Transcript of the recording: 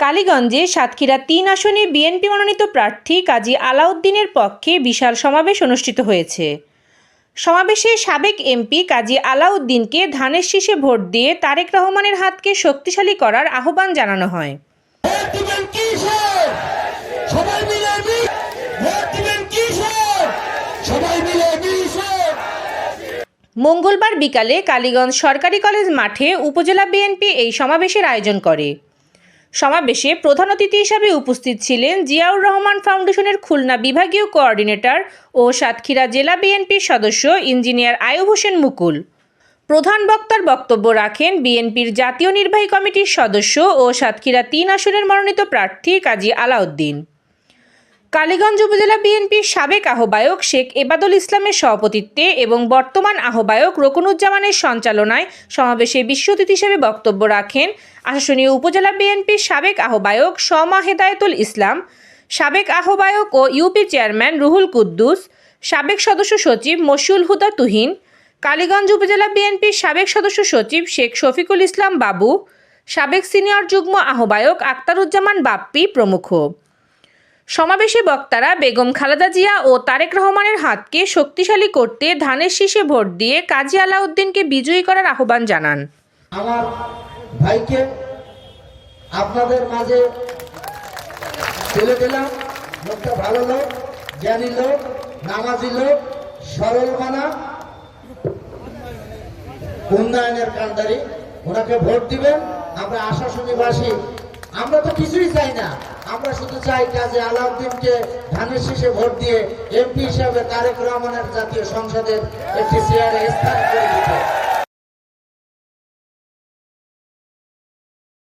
কালীগঞ্জে সাতক্ষীরা তিন আসনে বিএনপি মনোনীত প্রার্থী কাজী আলাউদ্দিনের পক্ষে বিশাল সমাবেশ অনুষ্ঠিত হয়েছে। সমাবেশে সাবেক এমপি কাজী আলাউদ্দিনকে ধানের শীষে ভোট দিয়ে তারেক রহমানের হাতকে শক্তিশালী করার আহ্বান জানানো হয়। সবাই মিলে ভোট দিবেন কিসে সবাই মিলে মিশে মঙ্গলবার বিকালে কালীগঞ্জ সরকারি কলেজ মাঠে উপজেলা বিএনপি এই সমাবেশের আয়োজন করে। সমাবেশে প্রধান অতিথি হিসাবে উপস্থিত ছিলেন জিয়াউর রহমান ফাউন্ডেশনের খুলনা বিভাগীয় কোঅর্ডিনেটর ও সাতক্ষীরা জেলা বিএনপির সদস্য ইঞ্জিনিয়ার আয়ুব হোসেন মুকুল। প্রধান বক্তার বক্তব্য রাখেন বিএনপির জাতীয় নির্বাহী কমিটির সদস্য ও সাতক্ষীরা তিন আসনের মনোনীত প্রার্থী কাজী আলাউদ্দিন। কালীগঞ্জ উপজেলা বিএনপির সাবেক আহ্বায়ক শেখ এবাদুল ইসলামের সভাপতিত্বে এবং বর্তমান আহ্বায়ক রকুনুজ্জামানের সঞ্চালনায় সমাবেশে বিশ্ব অতিথি হিসেবে বক্তব্য রাখেন আশাসনীয় উপজেলা বিএনপির সাবেক আহ্বায়ক সমা হেদায়তুল ইসলাম, সাবেক আহ্বায়ক ও ইউপি চেয়ারম্যান রুহুল কুদ্দুস, সাবেক সদস্য সচিব মশিউল হুদা তুহিন, কালীগঞ্জ উপজেলা বিএনপির সাবেক সদস্য সচিব শেখ শফিকুল ইসলাম বাবু, সাবেক সিনিয়র যুগ্ম আহ্বায়ক আক্তারুজ্জামান বাপ্পি প্রমুখ। সমাবেশে বক্তারা বেগম খালেদা জিয়া ও তারেক রহমানের হাতকে শক্তিশালী করতে ধানের শীষে ভোট দিয়ে কাজী আলাউদ্দিনকে বিজয়ী করার আহ্বান জানান। আমার ভাইকে আপনাদের মাঝে লোকটা ভালো লোক, জ্ঞানী লোক, নামাজি লোক, সরল মানা। উন্নয়নের ওনাকে ভোট দিবেন, আমরা আশাশুনিবাসী আমরা তো কিছুই চাই না। আমরা শুধু চাই কাজে আলাউদ্দিনকে ধানের শীষে ভোট দিয়ে এমপি হিসাবে তারেক রহমানের জাতীয় সংসদের একটি চেয়ারে স্থান করে দিতে।